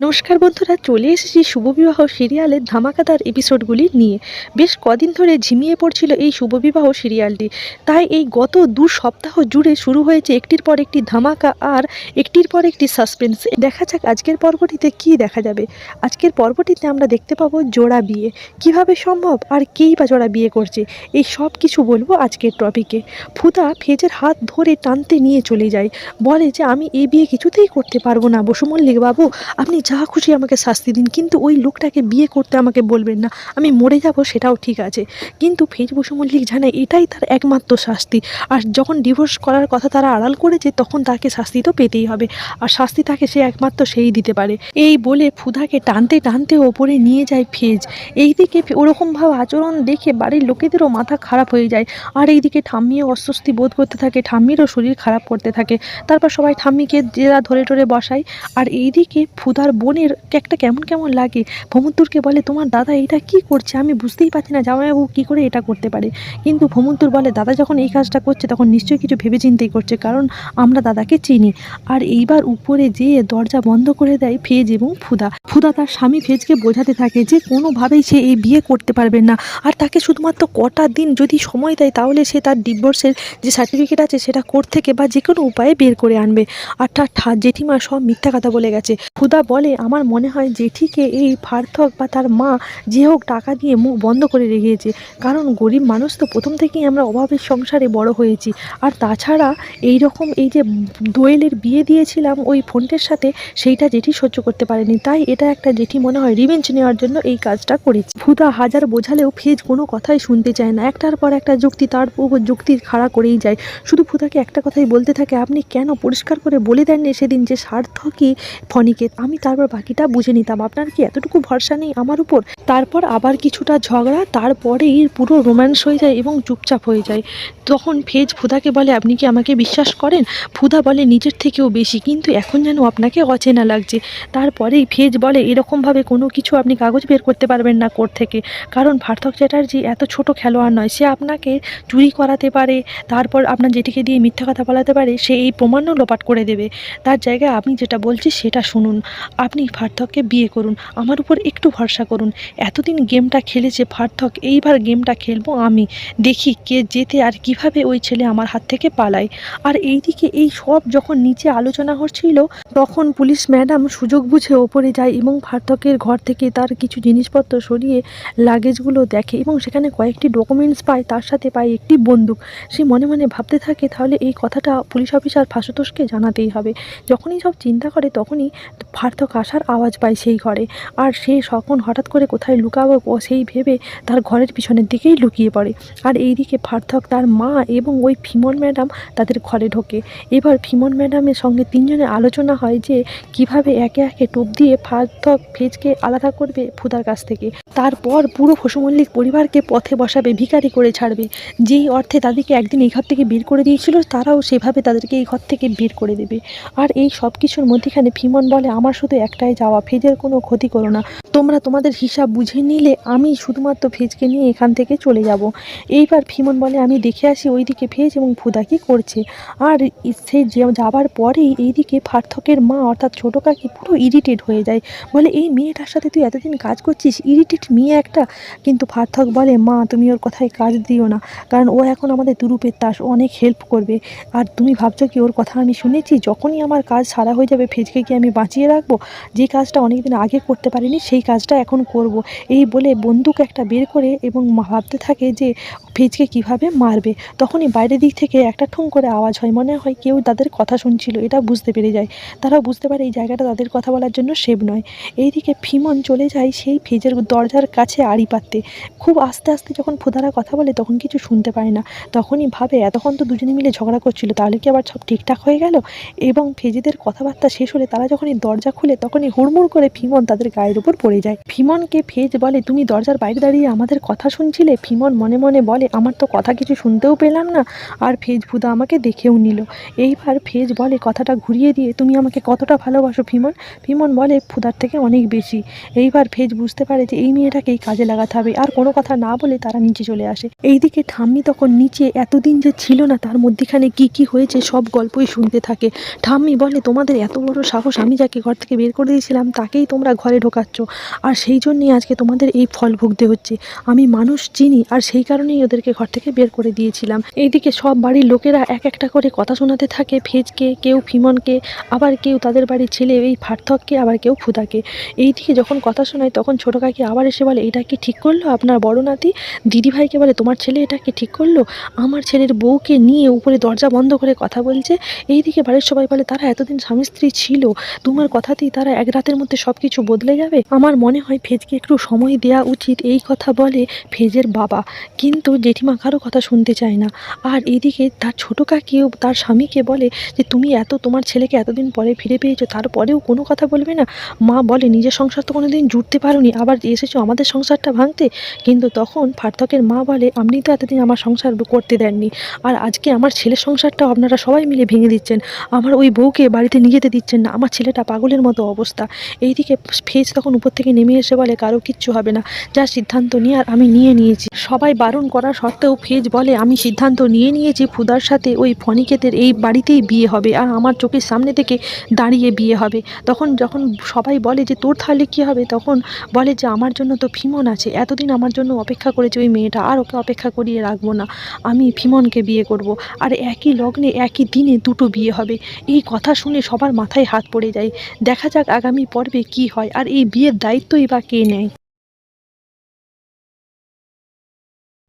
নমস্কার বন্ধুরা, চলে এসেছি শুভবিবাহ সিরিয়ালের ধামাকাদার এপিসোডগুলি নিয়ে। বেশ কদিন ধরে ঝিমিয়ে পড়ছিল এই শুভবিবাহ সিরিয়ালটি। তাই এই গত দু সপ্তাহ জুড়ে শুরু হয়েছে একটির পর একটি ধামাকা আর একটির পর একটি সাসপেন্স দেখা যাক আজকের পর্বটিতে কি দেখা যাবে। আজকের পর্বটিতে আমরা দেখতে পাবো জোড়া বিয়ে। কীভাবে সম্ভব আর কেই বা জোড়া বিয়ে করছে? এই সব কিছু বলব আজকের টপিকে ফুদা ফেজের হাত ধরে টানতে নিয়ে চলে যায়। বলে যে, আমি এই বিয়ে কিছুতেই করতে পারব না, বসুমল্লিক বাবু। আপনি যা খুশি আমাকে শাস্তি দিন, কিন্তু ওই লোকটাকে বিয়ে করতে আমাকে বলবেন না, আমি মরে যাব সেটাও ঠিক আছে। কিন্তু ফেজ বসু মল্লিক জানে এটাই তার একমাত্র শাস্তি, আর যখন ডিভোর্স করার কথা তারা আড়াল করেছে, তখন তাকে শাস্তি তো পেতেই হবে, আর শাস্তি তাকে সে একমাত্র সেই দিতে পারে। এই বলে ফুদাকে টানতে টানতে ওপরে নিয়ে যায় ফেজ। এইদিকে ওরকমভাবে আচরণ দেখে বাড়ির লোকেদেরও মাথা খারাপ হয়ে যায়, আর এইদিকে ঠাম্মিও অস্বস্তি বোধ করতে থাকে, ঠাম্মিরও শরীর খারাপ করতে থাকে। তারপর সবাই ঠাম্মিকে জেরা ধরে টরে বসায়, আর এইদিকে ফুদার বোনের একটা কেমন কেমন লাগে? ভমুদ্দুরকে বলে, তোমার দাদা এটা কি করছে? আমি বুঝতেই পারছি না, জামাইবাবু কী করে এটা করতে পারে? কিন্তু ভমুদ্দুর বলে, দাদা যখন এই কাজটা করছে, তখন নিশ্চয়ই কিছু ভেবে ভেবেচিন্তেই করছে, কারণ আমরা দাদাকে চিনি। আর এইবার উপরে যেয়ে দরজা বন্ধ করে দেয় ফেজ এবং ফুদা। ফুদা তার স্বামী ফেজকে বোঝাতে থাকে যে, কোনোভাবেই সে এই বিয়ে করতে পারবে না। আর তাকে শুধুমাত্র কটা দিন যদি সময় দেয়, তাহলে সে তার ডিভোর্সের যে সার্টিফিকেট আছে, সেটা কোর্ট থেকে বা যে কোনো উপায়ে বের করে আনবে। আর তার ঠা- জেঠিমা সব মিথ্যা কথা বলে গেছে। ফুদা বলে আমার মনে হয় জেঠিকে এই ফার্থক বা তার মা যে হোক টাকা দিয়ে মুখ বন্ধ করে রেখেছে। কারণ গরিব মানুষ তো প্রথম থেকেই আমরা অভাবের সংসারে বড় হয়েছি। আর তাছাড়া এই রকম এই যে দোয়েলের বিয়ে দিয়েছিলাম ওই ফোনটের সাথে, সেইটা জেঠি সহ্য করতে পারেনি। তাই এটা একটা জেঠি মনে হয় রিভেঞ্জ নেওয়ার জন্য এই কাজটা করেছে। ফুদা হাজার বোঝালেও ফেজ কোনো কথাই শুনতে চায় না। একটার পর একটা যুক্তি, তার উপর যুক্তি খাড়া করেই যায়। শুধু ফুদাকে একটা কথাই বলতে থাকে, আপনি কেন পরিষ্কার করে বলে দেননি সেদিন যে সার্থকই ফণিকে? আমি তারপর বাকিটা বুঝে নিতাম। আপনার কি এতটুকু ভরসা নেই আমার উপর? তারপর আবার কিছুটা ঝগড়া, তারপরেই পুরো রোম্যান্স হয়ে যায় এবং চুপচাপ হয়ে যায়। তখন ফেজ ফুদাকে বলে, আপনি কি আমাকে বিশ্বাস করেন? ফুদা বলে, নিজের থেকেও বেশি, কিন্তু এখন যেন আপনাকে অচেনা লাগছে। তারপরেই ফেজ বলে, এরকমভাবে কোনো কিছু আপনি কাগজ বের করতে পারবেন না কোর্ট থেকে। কারণ পার্থক চ্যাটার্জি এত ছোট খেলোয়াড় নয়, সে আপনাকে চুরি করাতে পারে, তারপর আপনার যেটিকে দিয়ে মিথ্যা কথা বলাতে পারে, সে এই প্রমাণও লোপাট করে দেবে। তার জায়গায় আমি যেটা বলছি সেটা শুনুন। আপনি পার্থককে বিয়ে করুন, আমার উপর একটু ভরসা করুন। এতদিন গেমটা খেলেছে পার্থক, এইবার গেমটা খেলব আমি। দেখি কে যেতে আর কীভাবে ওই ছেলে আমার হাত থেকে পালায়। আর এইদিকে এই সব যখন নিচে আলোচনা হচ্ছিল, তখন পুলিশ ম্যাডাম সুযোগ বুঝে ওপরে যায় এবং পার্থকের ঘর থেকে তার কিছু জিনিসপত্র সরিয়ে লাগেজগুলো দেখে এবং সেখানে কয়েকটি ডকুমেন্টস পায়, তার সাথে পায় একটি বন্দুক। সে মনে মনে ভাবতে থাকে, তাহলে এই কথাটা পুলিশ অফিসার ফাঁসুতোষকে জানাতেই হবে। যখনই সব চিন্তা করে, তখনই পার্থক আসার আওয়াজ পায় সেই ঘরে। আর সে তখন হঠাৎ করে কোথায় লুকাবো সেই ভেবে তার ঘরের পিছনের দিকেই লুকিয়ে পড়ে। আর এই এইদিকে পার্থক তার মা এবং ওই ফিমন ম্যাডাম তাদের ঘরে ঢোকে। এবার ফিমন ম্যাডামের সঙ্গে তিনজনের আলোচনা হয় যে, কীভাবে একে একে টোপ দিয়ে পার্থক ফেজকে আলাদা করবে ফুদার কাছ থেকে। তারপর পুরো ফসুমল্লিক পরিবারকে পথে বসাবে, ভিখারি করে ছাড়বে। যেই অর্থে তাদেরকে একদিন এই ঘর থেকে বের করে দিয়েছিল, তারাও সেভাবে তাদেরকে এই ঘর থেকে বের করে দেবে। আর এই সব কিছুর মধ্যেখানে ফিমন বলে, আমার শুধু একটাই যাওয়া, ফেজের কোনো ক্ষতি করো না। তোমরা তোমাদের হিসাব বুঝে নিলে আমি শুধুমাত্র ফেজকে নিয়ে এখান থেকে চলে যাব। এইবার ফিমন বলে, আমি দেখে আসি ওইদিকে ফেজ এবং ফুদা কি করছে। আর সে যাবার পরেই এইদিকে পার্থকের মা, অর্থাৎ ছোটো কাকি, পুরো ইরিটেট হয়ে যায়। বলে, এই মেয়েটার সাথে তুই এতদিন কাজ করছিস ইরিটেট মেয়ে একটা? কিন্তু পার্থক বলে, মা, তুমি ওর কথায় কাজ দিও না, কারণ ও এখন আমাদের দুরূপের তাস অনেক হেল্প করবে। আর তুমি ভাবছ কি, ওর কথা আমি শুনেছি? যখনই আমার কাজ সারা হয়ে যাবে, ফেজকে কি আমি বাঁচিয়ে রাখব? যে কাজটা অনেক দিন আগে করতে পারিনি, সেই কাজটা এখন করব। এই বলে বন্দুক একটা বের করে এবং ভাবতে থাকে যে ফেজকে কীভাবে মারবে? তখনই বাইরের দিক থেকে একটা ঠুং করে আওয়াজ হয়। মনে হয় কেউ তাদের কথা শুনছিল, এটা বুঝতে পেরে যায়। তারাও বুঝতে পারে এই জায়গাটা তাদের কথা বলার জন্য সেভ নয়। এইদিকে ফিমন চলে যায় সেই ফেজের দরজার কাছে আড়ি পাততে। খুব আস্তে আস্তে যখন ফুদারা কথা বলে, তখন কিছু শুনতে পায় না। তখনই ভাবে, এতক্ষণ তো দুজনে মিলে ঝগড়া করছিল, তাহলে কি আবার সব ঠিকঠাক হয়ে গেল? এবং ফেজেদের কথাবার্তা শেষ হলে তারা যখনই দরজা খুলে, তখনই হুড়মুড় করে ফিমন তাদের গায়ের উপর পড়ে যায়। ফিমনকে ফেজ বলে, তুমি দরজার বাইরে দাঁড়িয়ে আমাদের কথা শুনছিলে? ফিমন মনে মনে বলে আমার তো কথা কিছু শুনতেও পেলাম না। আর ফেজ ফুদা আমাকে দেখেও নিল। এইবার ফেজ বলে, কথাটা ঘুরিয়ে দিয়ে, তুমি আমাকে কতটা ভালোবাসো ফিমন ফিমন বলে ফুদার থেকে অনেক বেশি। এইবার ফেজ বুঝতে পারে যে, এই মেয়েটাকেই কাজে লাগাতে হবে। আর কোনো কথা না বলে তারা নিচে চলে আসে। এইদিকে ঠাম্মি তখন নিচে, এতদিন যে ছিল না, তার মধ্যেখানে কি কি হয়েছে সব গল্পই শুনতে থাকে। ঠাম্মি বলে, তোমাদের এত বড় সাহস আমি যাকে ঘর থেকে বের করে দিয়েছিলাম, তাকেই তোমরা ঘরে ঢোকাচ্ছ। আর সেই জন্যই আজকে তোমাদের এই ফল ভুগতে হচ্ছে। আমি মানুষ চিনি, আর সেই কারণেই ওদেরকে ঘর থেকে বের করে দিয়েছিলাম। এইদিকে সব বাড়ির লোকেরা এক একটা করে কথা শোনাতে থাকে, ফেজকে, কেউ ফিমনকে, আবার কেউ তাদের বাড়ির ছেলে, এই ফার্থককে আবার কেউ ফুদাকে এইদিকে যখন কথা শোনায়, তখন ছোটো কাকি আবার এসে বলে, এটা কি ঠিক করল আপনার বড় নাতি? দিদিভাইকে বলে, তোমার ছেলে এটা কি ঠিক করল? আমার ছেলের বউকে নিয়ে উপরে দরজা বন্ধ করে কথা বলছে। এইদিকে বাড়ির সবাই বলে, তারা এতদিন স্বামী স্ত্রী ছিল। তোমার কথাতেই তারা এক রাতের মধ্যে সব কিছু বদলে যাবে? আমার মনে হয় ফেজকে একটু সময় দেওয়া উচিত। এই কথা বলে ফেজের বাবা। কিন্তু জেঠিমা কারও কথা শুনতে চায় না। আর এদিকে তার ছোটো কাকিও তার স্বামীকে বলে যে, তুমি এত তোমার ছেলেকে এতদিন পরে ফিরে পেয়েছ, তারপরেও কোনো কথা বলবে না? মা বলে, নিজের সংসার তো কোনো দিন জুড়তে পারোনি, আবার এসেছ আমাদের সংসারটা ভাঙতে? কিন্তু তখন ফার্থকের মা বলে, আপনি তো এতদিন আমার সংসার করতে দেননি, আর আজকে আমার ছেলের সংসারটাও আপনারা সবাই মিলে ভেঙে দিচ্ছেন। আমার ওই বউকে বাড়িতে নিয়ে যেতে দিচ্ছেন না, আমার ছেলেটা পাগলের মতো অবস্থা। এইদিকে ফেজ তখন উপর থেকে নেমে এসে বলে, কারও কিচ্ছু হবে না, যা সিদ্ধান্ত নিয়ে আর আমি নিয়ে নিয়েছি। সবাই বারণ করা সত্ত্বেও ফেজ বলে, আমি সিদ্ধান্ত নিয়ে নিয়েছি ফুদার সাথে ওই ফনিকেতের এই বাড়িতেই বিয়ে হবে আর আমার চোখের সামনে থেকে দাঁড়িয়ে বিয়ে হবে। তখন যখন সবাই বলে যে, তোর তাহলে কী হবে? তখন বলে যে, আমার জন্য তো ফিমন আছে, এতদিন আমার জন্য অপেক্ষা করেছে ওই মেয়েটা, আর ওকে অপেক্ষা করিয়ে রাখব না। আমি ফিমনকে বিয়ে করব আর একই লগ্নে একই দিনে দুটো বিয়ে হবে। এই কথা শুনে সবার মাথায় হাত পড়ে যায়। দেখা যাক আগামী পর্বে কি হয় আর এই বিয়ের দায়িত্বই বা কে নেয়।